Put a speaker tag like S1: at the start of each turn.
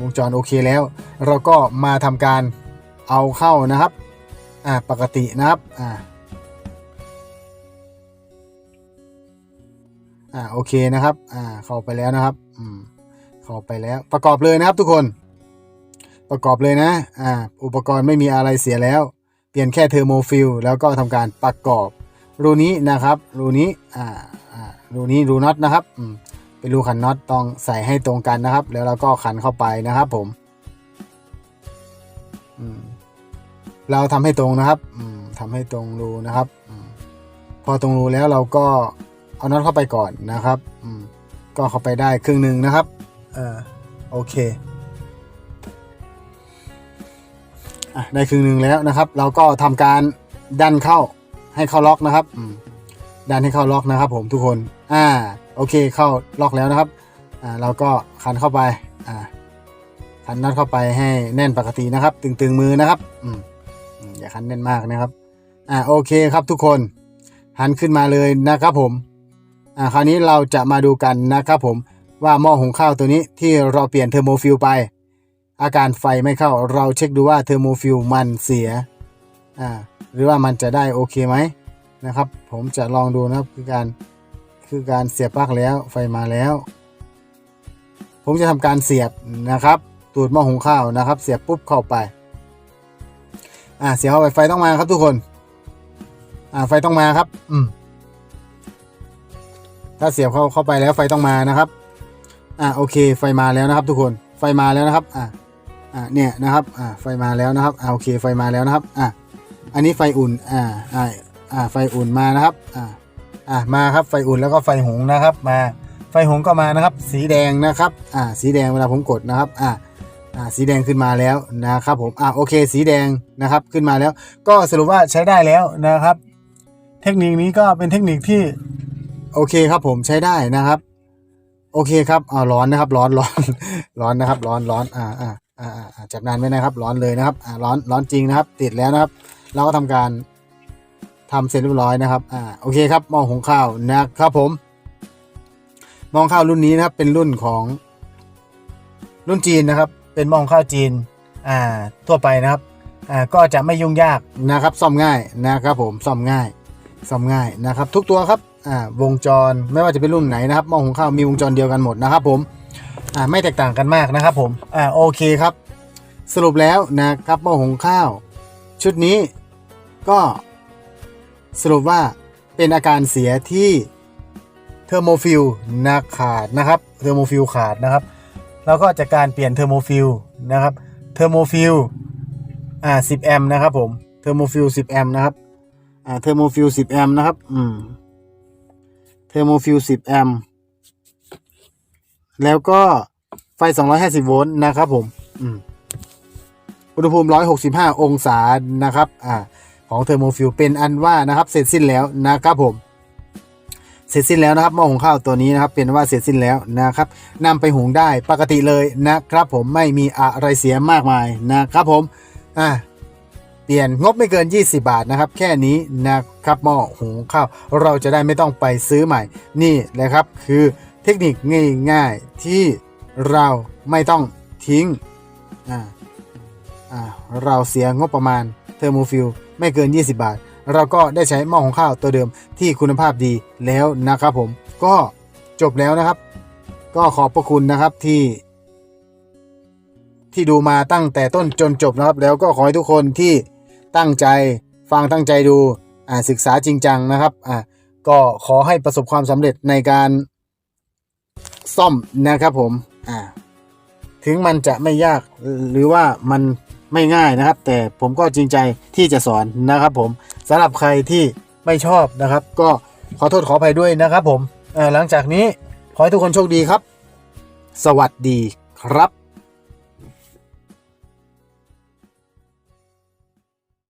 S1: วงจรโอเคแล้ว เราก็มาทำการเอาเข้านะครับอ่าปกตินะครับอ่าอ่าโอเคนะครับอ่าเข้าไปแล้วนะครับอืมเข้าไปแล้วประกอบเลยนะครับทุกคน ประกอบเลยนะอ่าอุปกรณ์ไม่มีอะไรเสียแล้ว เปลี่ยนแค่เทอร์โมฟิลแล้วก็ทำการประกอบรูนี้นะครับรูนี้อ่าอ่ารูนี้รูน็อตนะครับอืม เป็นรูขันน็อตต้องใส่ให้ตรงกันนะครับ แล้วเราก็ขันเข้าไปนะครับผมเราทำให้ตรงนะครับอืมทำให้ตรงรูนะครับพอตรงรูแล้วเราก็เอาน็อตเข้าไปก่อนนะครับก็เข้าไปได้ครึ่งหนึ่งนะครับเออโอเคอได้ครึ่งหนึ่งแล้วนะครับ เราก็ทำการดันเข้าให้เข้าล็อกนะครับ ดันให้เข้าล็อกนะครับ ผมทุกคน อ่า โอเค เข้าล็อกแล้วนะครับ อ่า เราก็ขันเข้าไป อ่า ขันน็อตเข้าไปให้แน่นปกตินะครับ ตึงๆมือนะครับ อืมอย่าขันแน่นมากนะครับ อ่า โอเคครับทุกคน หันขึ้นมาเลยนะครับผม อ่า คราวนี้เราจะมาดูกันนะครับผมว่าหม้อหุงข้าวตัวนี้ที่เราเปลี่ยนเทอร์โมฟิลไป อาการไฟไม่เข้าเราเช็คดูว่าเทอร์โมฟิลมันเสีย อ่า หรือว่ามันจะได้โอเคไหม นะครับ ผมจะลองดูนะครับคือการคือการเสียบปลั๊กแล้วไฟมาแล้ว ผมจะทำการเสียบนะครับ ตูดหม้อหุงข้าวนะครับ เสียบปุ๊บเข้าไปอ่าเสียบเข้าไปไฟต้องมาครับทุกคนอ่าไฟต้องมาครับ อืมถ้าเสียบเข้าเข้าไปแล้วไฟต้องมานะครับ อ่าโอเค ไฟมาแล้วนะครับ ทุกคนไฟมาแล้วนะครับ อ่าอ่าเนี่ยนะครับ อ่าไฟมาแล้วนะครับอ่าโอเคไฟมาแล้วนะครับ อ่าอันนี้ไฟอุ่น อ่าอ่า อ่าไฟอุ่นมานะครับอ่าอ่ามาครับไฟอุ่นแล้วก็ไฟหงนะครับ มาไฟหงก็มานะครับ สีแดงนะครับอ่าสีแดงเวลาผมกดนะครับอ่าอ่าสีแดงขึ้นมาแล้วนะครับผมอ่าโอเค สีแดงนะครับขึ้นมาแล้ว ก็สรุปว่าใช้ได้แล้วนะครับ เทคนิคนี้ก็เป็นเทคนิคที่โอเคครับผมใช้ได้นะครับ โอเคครับอ่าร้อนนะครับ ร้อนร้อนร้อนนะครับ ร้อนร้อนอ่าอ่าอ่าอ่าจับนานไม่นะครับ ร้อนเลยนะครับอ่าร้อนร้อนจริงนะครับ ติดแล้วนะครับ เราก็ทำการ ทำเสร็จเรียบร้อยนะครับอ่าโอเคครับม้อหุงข้าวนะครับผม มองข้าวรุ่นนี้นะครับเป็นรุ่นของรุ่นจีนนะครับ เป็นมองข้าวจีนอ่าทั่วไปนะครับอ่าก็จะไม่ยุ่งยากนะครับซ่อมง่ายนะครับผมซ่อมง่ายซ่อมง่ายนะครับ ทุกตัวครับอ่าวงจรไม่ว่าจะเป็นรุ่นไหนนะครับม้อหุงข้าวมีวงจรเดียวกันหมดนะครับ ผมอ่าไม่แตกต่างกันมากนะครับผมอ่าโอเคครับ สรุปแล้วนะครับม้อหุงข้าว ชุดนี้ก็ สรุปว่าเป็นอาการเสียที่เทอร์โมฟิลนะขาดนะครับเทอร์โมฟิลขาดนะครับ แล้วก็จากการเปลี่ยนเทอร์โมฟิลนะครับเทอร์โมฟิลอ่า10แอมป์นะครับผมเทอร์โมฟิล10แอมป์นะครับอ่าเทอร์โมฟิล10แอมป์นะครับอืมเทอร์โมฟิล10แอมป์แล้วก็ไฟ 250 โวลต์นะครับผมอืมอุณหภูมิ 165 องศานะครับ อ่า ของเทอร์โมฟิลเป็นอันว่านะครับเสร็จสิ้นแล้วนะครับผมเสร็จสิ้นแล้วนะครับหม้อหุงข้าวตัวนี้นะครับเป็นว่าเสร็จสิ้นแล้วนะครับนำไปหุงได้ปกติเลยนะครับผมไม่มีอะไรเสียมากมายนะครับผมอ่าเปลี่ยนงบไม่เกิน 20 บาทนะครับ แค่นี้นะครับหม้อหุงข้าวเราจะได้ไม่ต้องไปซื้อใหม่ นี่แหละครับคือเทคนิคง่ายๆที่เราไม่ต้องทิ้งอ่าอ่าเราเสียงบประมาณเทอร์โมฟิล ไม่เกิน 20 บาท เราก็ได้ใช้หม้อของข้าวตัวเดิมที่คุณภาพดีแล้วนะครับผมก็จบแล้วนะครับ ก็ขอบพระคุณนะครับที่ ที่ดูมาตั้งแต่ต้นจนจบนะครับ แล้วก็ขอให้ทุกคนที่ตั้งใจฟังตั้งใจดูอ่าศึกษาจริงจังนะครับอ่าก็ขอให้ประสบความสำเร็จในการซ่อมนะครับผมอ่าถึงมันจะไม่ยากหรือว่ามัน ไม่ง่ายนะครับ แต่ผมก็จริงใจที่จะสอนนะครับ ผมสำหรับใครที่ไม่ชอบนะครับ ก็ขอโทษขออภัยด้วยนะครับ ผมหลังจากนี้ขอให้ทุกคนโชคดีครับ สวัสดีครับ